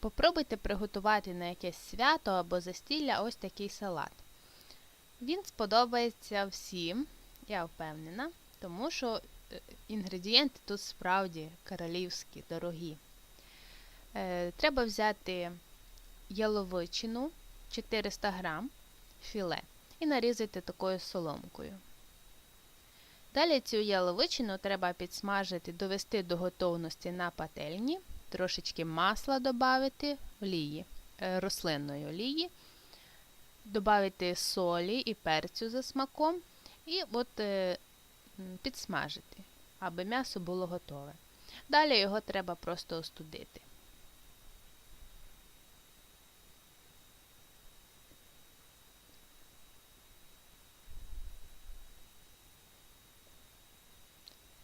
Попробуйте приготувати на якесь свято або застілля ось такий салат. Він сподобається всім, я впевнена, тому що е, інгредієнти тут справді королівські, дорогі. Е, Треба взяти яловичину 400 грам філе і нарізати такою соломкою. Далі цю яловичину треба підсмажити, довести до готовності на пательні, трошечки масла додати, олії, е, рослинної олії, додати солі і перцю за смаком і от е, підсмажити, аби м'ясо було готове. Далі його треба просто остудити.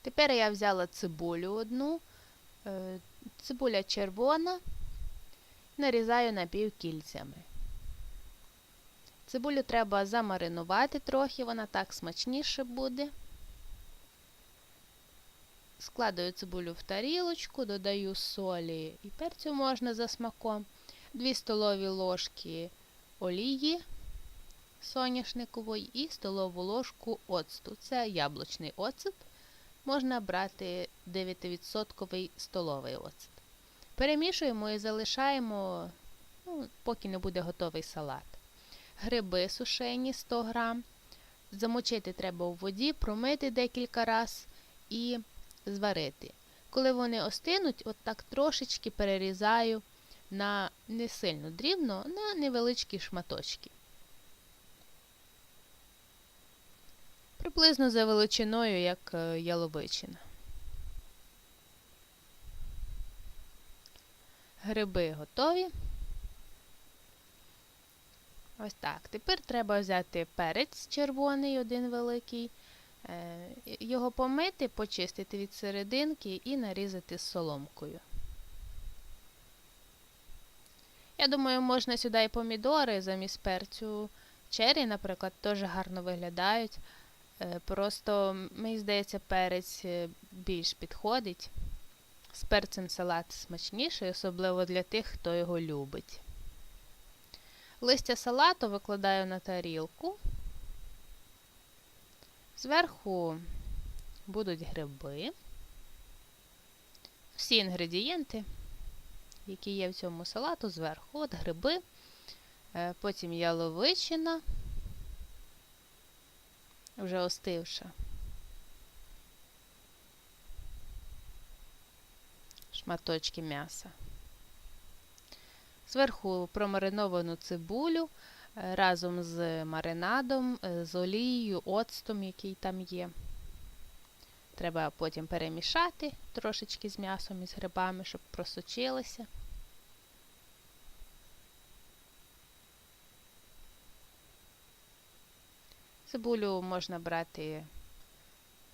Тепер я взяла цибулю одну, цибуля червона, нарізаю напівкільцями. Цибулю треба замаринувати трохи, вона так смачніше буде. Складаю цибулю в тарілочку, додаю солі і перцю можна за смаком, 2 столові ложки олії соняшникової і столову ложку оцту. Це яблучний оцет можна брати 9% столовий оцет. Перемішуємо і залишаємо, ну, поки не буде готовий салат. Гриби сушені 100 г. Замочити треба у воді, промити декілька разів і зварити. Коли вони остинуть, от так трошечки перерізаю на не сильно дрібно, на невеличкі шматочки. Приблизно за величиною, як е, яловичина. Гриби готові. Ось так. Тепер треба взяти перець червоний, один великий, е, його помити, почистити від серединки і нарізати соломкою. Я думаю, можна сюди і помідори замість перцю. Чері, наприклад, теж гарно виглядають. Е, Просто, мені здається, перець е, більш підходить. З перцем салат смачніший, особливо для тих, хто його любить. Листя салату викладаю на тарілку. Зверху будуть гриби. Всі інгредієнти, які є в цьому салату, зверху. От гриби, е, потім яловичина вже остивша. Шматочки м'яса. Зверху промариновану цибулю е, разом з маринадом, е, з олією, оцтом, який там є. Треба потім перемішати трошечки з м'ясом і з грибами, щоб просочилося. Цибулю можна брати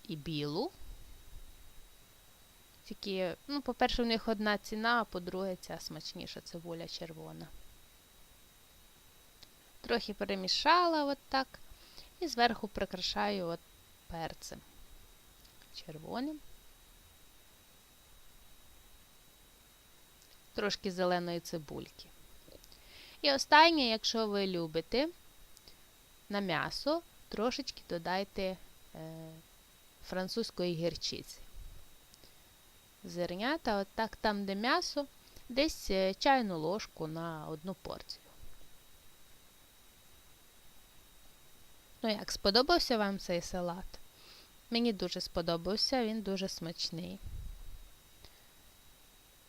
і білу. Тільки, ну, по-перше, у них одна ціна, а по-друге, ця смачніша цибуля червона. Трохи перемішала от так. І зверху прикрашаю от перцем червоним. Трошки зеленої цибульки. І останнє, якщо ви любите на м'ясо, трошечки додайте е, французької гірчиці. Зернята, от так там, де м'ясо, десь е, чайну ложку на одну порцію. Ну як, сподобався вам цей салат? Мені дуже сподобався, він дуже смачний.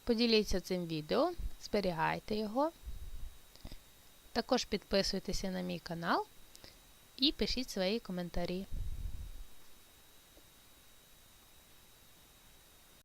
Поділіться цим відео, зберігайте його. Також підписуйтеся на мій канал і пишіть свої коментарі.